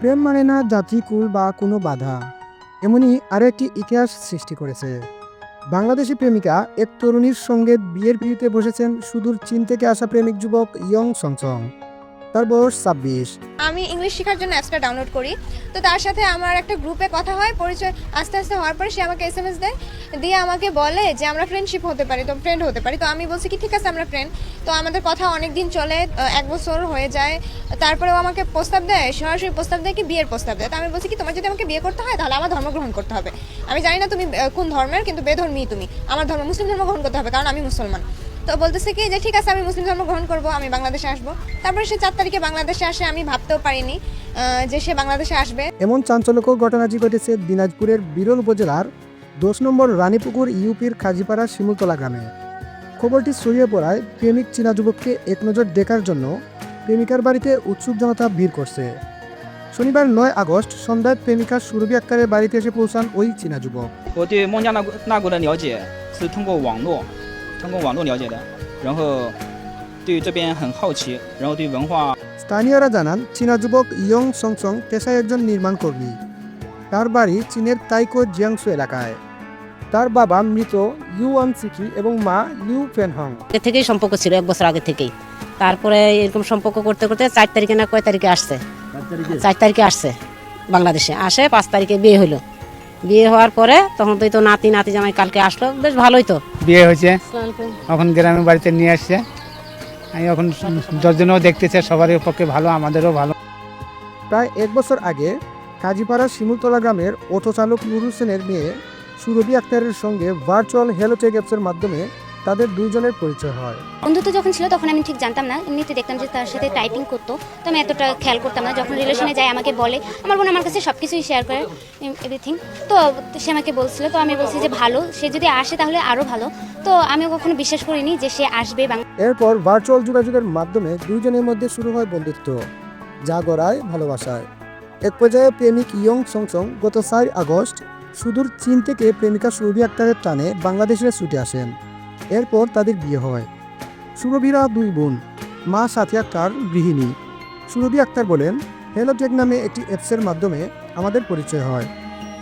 প্রেম মানে না জাতি, কুল বা কোনো বাধা। এমনই আরেকটি ইতিহাস সৃষ্টি করেছে। বাংলাদেশি প্রেমিকা এক তরুণীর সঙ্গে বিয়ের ভিড়িতে বসেছেন সুদূর চীন থেকে আসা প্রেমিক যুবক ইয়ং সংসং তার বয়স ছাব্বিশ। আমি ইংলিশ শেখার জন্য অ্যাপসটা ডাউনলোড করি। তো তার সাথে আমার একটা গ্রুপে কথা হয়, পরিচয় আস্তে আস্তে হওয়ার পরে সে আমাকে এস এম এস দেয়, দিয়ে আমাকে বলে যে আমরা ফ্রেন্ডশিপ হতে পারি, তো ফ্রেন্ড হতে পারি। তো আমি বলছি কি, ঠিক আছে, আমরা ফ্রেন্ড তো আমাদের কথা অনেক দিন চলে এক বছর হয়ে যায়। তারপরেও আমাকে প্রস্তাব দেয়, সরাসরি প্রস্তাব দেয় কি, বিয়ের প্রস্তাব দেয়। তো আমি বলছি কি, তোমার যদি আমাকে বিয়ে করতে হয়, তাহলে আমার ধর্ম গ্রহণ করতে হবে। আমি জানি না তুমি কোন ধর্মের, কিন্তু বেধর্মী তুমি। আমার ধর্ম মুসলিম ধর্ম গ্রহণ করতে হবে, কারণ আমি মুসলমান। তো বলতেছে কি যে ঠিক আছে আমি মুসলিম ধর্ম গ্রহণ করব আমি বাংলাদেশে আসব। তারপরে সে চার তারিখে বাংলাদেশে আসে আমি ভাবতেও পারিনি যে সে বাংলাদেশে আসবে। এমন চাঞ্চল্যকর ঘটনাটি ঘটেছে দিনাজপুরের বিরল উপজেলার দশ নম্বর রানীপুকুর ইউপির খাজিপাড়া শিমুলতলা গ্রামে। খবরটি ছড়িয়ে পড়ায় প্রেমিক চীনা যুবককে এক নজর দেখার জন্য প্রেমিকার বাড়িতে উৎসুক জনতা ভিড় করছে। শনিবার নয় আগস্ট সন্ধ্যায় প্রেমিকা সুরভি আক্তারের বাড়িতে এসে পৌঁছান ওই চীনা যুবক। 我对孟加拉国那国的了解是通过网络，通过网络了解的，然后对这边很好奇，然后对文化 স্থানীয়রা জানান চীনা যুবক ইয়ং সংসং পেশায় একজন নির্মাণ কর্মী তার বাড়ি চীনের তাইকো জিয়াংসু এলাকায় তার বাবা মৃত ইউ ওয়ান সিকি এবং মা ইউ ফেনহং আগে থেকেই সম্পর্ক ছিল এক বছর আগে থেকেই তারপরে এরকম সম্পর্ক করতে করতে চার তারিখে না কয় তারিখে আসছে চার তারিখে আসছে বাংলাদেশে আসে পাঁচ তারিখে বিয়ে হলো বিয়ে হওয়ার পরে তখন তো এই তো নাতি নাতি জামাই কালকে আসলো। বেশ ভালোই তো। বিয়ে হয়েছে। এখন গ্রামের বাড়িতে নিয়ে আসছে। আমি এখন যতজনও দেখতেছে সবারই পক্ষে ভালো আমাদেরও ভালো। প্রায় এক বছর আগে কাজীপাড়া শিমুলতলা গ্রামের অটো চালক নুর হোসেনের মেয়ে সুরভি আক্তারের সঙ্গে ভার্চুয়াল হেলোটেক অ্যাপসের মাধ্যমে তাদের দুইজনের পরিচয় হয়। বন্ধুত্ব যখন ছিল তখন আমি ঠিক জানতাম না। এমনিতে দেখতাম যে তার সাথে টাইপিং করতো। তো আমি এতটা খেয়াল করতাম না। যখন রিলেশনে যায় আমাকে বলে। আমার বোন আমার কাছে সব কিছুই শেয়ার করে এভরিথিং তো সে আমাকে বলছিল তো আমি বলছি যে ভালো। সে যদি আসে তাহলে আরও ভালো। তো আমি কখনো বিশ্বাস করিনি যে সে আসবে বাং এরপর ভার্চুয়াল যোগাযোগের মাধ্যমে দুইজনের মধ্যে শুরু হয় বন্ধুত্ব যা গড়ায় ভালোবাসায়। এক পর্যায়ে প্রেমিক ইয়ং সংসং গত চার আগস্ট সুদূর চীন থেকে প্রেমিকা সুরভি আক্তারের টানে বাংলাদেশে ছুটে আসেন। এরপর তাদের বিয়ে হয়। সুরভিরা দুই বোন, মা সাথী আক্তার, গৃহিণী। সুরভি আক্তার বলেন হেলোটেক নামে একটি অ্যাপসের মাধ্যমে আমাদের পরিচয় হয়।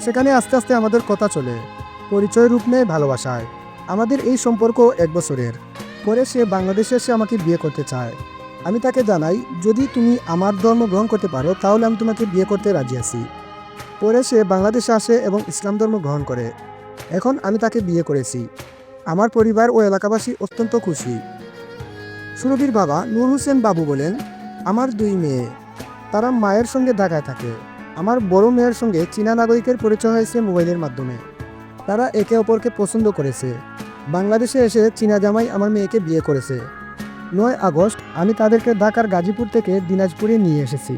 সেখানে আস্তে আস্তে আমাদের কথা চলে, পরিচয় রূপ নেয় ভালোবাসায়। আমাদের এই সম্পর্ক এক বছরের। পরে সে বাংলাদেশে এসে আমাকে বিয়ে করতে চায়। আমি তাকে জানাই, যদি তুমি আমার ধর্ম গ্রহণ করতে পারো, তাহলে আমি তোমাকে বিয়ে করতে রাজি আছি। পরে সে বাংলাদেশে আসে এবং ইসলাম ধর্ম গ্রহণ করে। এখন আমি তাকে বিয়ে করেছি। আমার পরিবার ও এলাকাবাসী অত্যন্ত খুশি। সুরভির বাবা নূর হোসেন বাবু বলেন, আমার দুই মেয়ে। তারা মায়ের সঙ্গে ঢাকায় থাকে। আমার বড় মেয়ের সঙ্গে চীনা নাগরিকের পরিচয় হয়েছে মোবাইলের মাধ্যমে। তারা একে অপরকে পছন্দ করেছে। বাংলাদেশে এসে চীনা জামাই আমার মেয়েকে বিয়ে করেছে। নয় আগস্ট আমি তাদেরকে ঢাকার গাজীপুর থেকে দিনাজপুরে নিয়ে এসেছি।